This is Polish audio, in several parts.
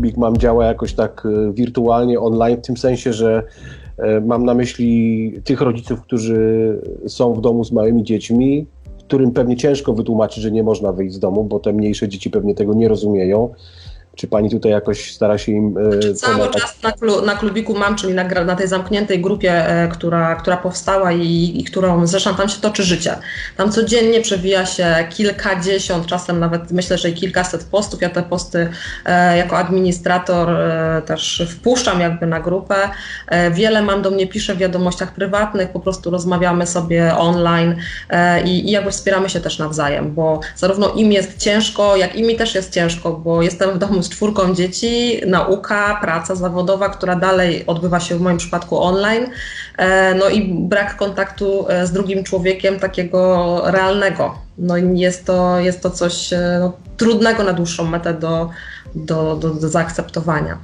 klubik mam działa jakoś tak e, wirtualnie, online, w tym sensie, że e, mam na myśli tych rodziców, którzy są w domu z małymi dziećmi, którym pewnie ciężko wytłumaczyć, że nie można wyjść z domu, bo te mniejsze dzieci pewnie tego nie rozumieją. Czy pani tutaj jakoś stara się im e, Cały pomagać? czas na, klu, na klubiku mam, czyli na, na tej zamkniętej grupie, e, która, która powstała i, i którą zresztą tam się toczy życie. Tam codziennie przewija się kilkadziesiąt, czasem nawet myślę, że i kilkaset postów. Ja te posty e, jako administrator też wpuszczam jakby na grupę. Wiele mam do mnie pisze w wiadomościach prywatnych, po prostu rozmawiamy sobie online i, i jakby wspieramy się też nawzajem, bo zarówno im jest ciężko, jak i mi też jest ciężko, bo jestem w domu z czwórką dzieci, nauka, praca zawodowa, która dalej odbywa się w moim przypadku online, e, no i brak kontaktu e, z drugim człowiekiem takiego realnego. No jest to, jest to coś e, no, trudnego na dłuższą metę do, do, do, do zaakceptowania.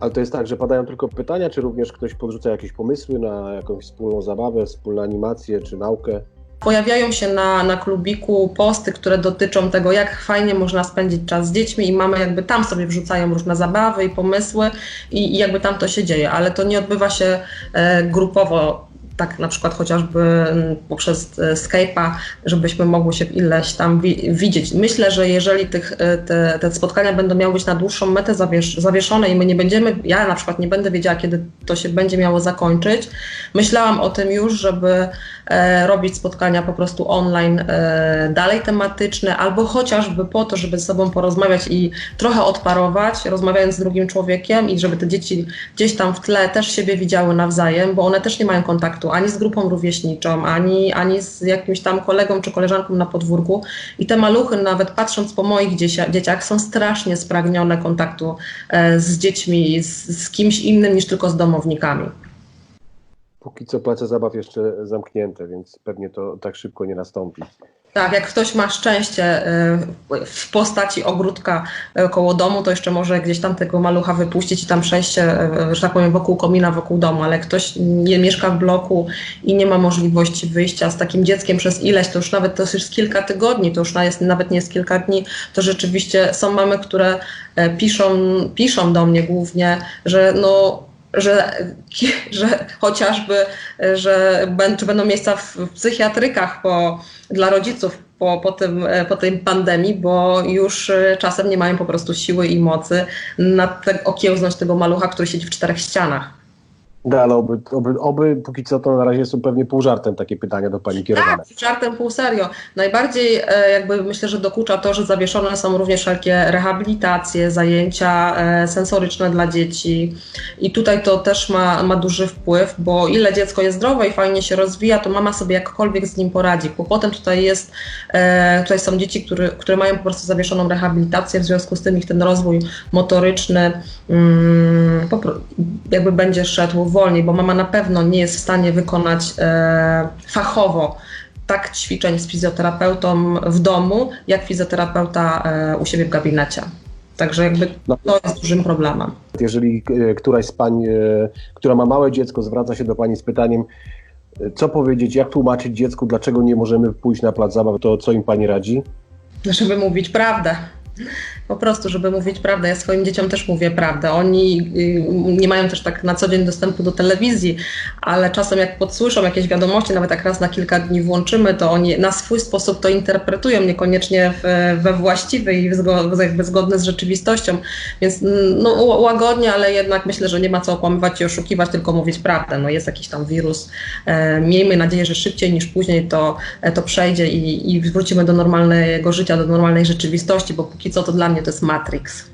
Ale to jest tak, że padają tylko pytania, czy również ktoś podrzuca jakieś pomysły na jakąś wspólną zabawę, wspólną animację, czy naukę? Pojawiają się na, na klubiku posty, które dotyczą tego, jak fajnie można spędzić czas z dziećmi i mamy jakby tam sobie wrzucają różne zabawy i pomysły i, i jakby tam to się dzieje, ale to nie odbywa się e, grupowo, tak na przykład chociażby mm, poprzez e, Skype'a, żebyśmy mogły się ileś tam wi- widzieć. Myślę, że jeżeli tych, e, te, te spotkania będą miały być na dłuższą metę zawiesz, zawieszone i my nie będziemy, ja na przykład nie będę wiedziała, kiedy to się będzie miało zakończyć, myślałam o tym już, żeby e, robić spotkania po prostu online e, dalej tematyczne, albo chociażby po to, żeby ze sobą porozmawiać i trochę odparować, rozmawiając z drugim człowiekiem i żeby te dzieci gdzieś tam w tle też siebie widziały nawzajem, bo one też nie mają kontaktu ani z grupą rówieśniczą, ani, ani z jakimś tam kolegą czy koleżanką na podwórku. I te maluchy, nawet patrząc po moich dziecia, dzieciach, są strasznie spragnione kontaktu e, z dziećmi, z, z kimś innym niż tylko z domownikami. Póki co place zabaw jeszcze zamknięte, więc pewnie to tak szybko nie nastąpi. Tak, jak ktoś ma szczęście y, w postaci ogródka y, koło domu, to jeszcze może gdzieś tam tego malucha wypuścić i tam przejść się, y, że tak powiem, wokół komina, wokół domu, ale ktoś nie mieszka w bloku i nie ma możliwości wyjścia z takim dzieckiem przez ileś, to już nawet to jest kilka tygodni, to już nawet nie jest kilka dni, to rzeczywiście są mamy, które e, piszą, piszą do mnie głównie, że no że, że chociażby, że czy będą miejsca w w psychiatrykach po, dla rodziców po, po, tym, po tej pandemii, bo już e, czasem nie mają po prostu siły i mocy na te, okiełznąć tego malucha, który siedzi w czterech ścianach. No, ale oby, oby, oby póki co to na razie są pewnie pół żartem takie pytania do pani kierowane. Tak, żartem pół serio. Najbardziej e, jakby myślę, że dokucza to, że zawieszone są również wszelkie rehabilitacje, zajęcia e, sensoryczne dla dzieci i tutaj to też ma, ma duży wpływ, bo ile dziecko jest zdrowe i fajnie się rozwija, to mama sobie jakkolwiek z nim poradzi. Kłopotem tutaj jest, e, tutaj są dzieci, które, które mają po prostu zawieszoną rehabilitację, w związku z tym ich ten rozwój motoryczny mm, jakby będzie szedł wolniej, bo mama na pewno nie jest w stanie wykonać e, fachowo tak ćwiczeń z fizjoterapeutą w domu, jak fizjoterapeuta e, u siebie w gabinecie. Także jakby No. to jest dużym problemem. Jeżeli e, któraś z pań, e, która ma małe dziecko, zwraca się do pani z pytaniem, e, co powiedzieć, jak tłumaczyć dziecku, dlaczego nie możemy pójść na plac zabaw, to co im pani radzi? Żeby mówić prawdę. Po prostu, żeby mówić prawdę. Ja swoim dzieciom też mówię prawdę. Oni y, nie mają też tak na co dzień dostępu do telewizji, ale czasem jak podsłyszą jakieś wiadomości, nawet jak raz na kilka dni włączymy, to oni na swój sposób to interpretują, niekoniecznie we właściwy i jakby zgodny z rzeczywistością. Więc mm, no, łagodnie, ale jednak myślę, że nie ma co okłamywać i oszukiwać, tylko mówić prawdę. No, jest jakiś tam wirus. E, miejmy nadzieję, że szybciej niż później to, e, to przejdzie i, i wrócimy do normalnego życia, do normalnej rzeczywistości, bo póki co to dla mnie to jest Matrix.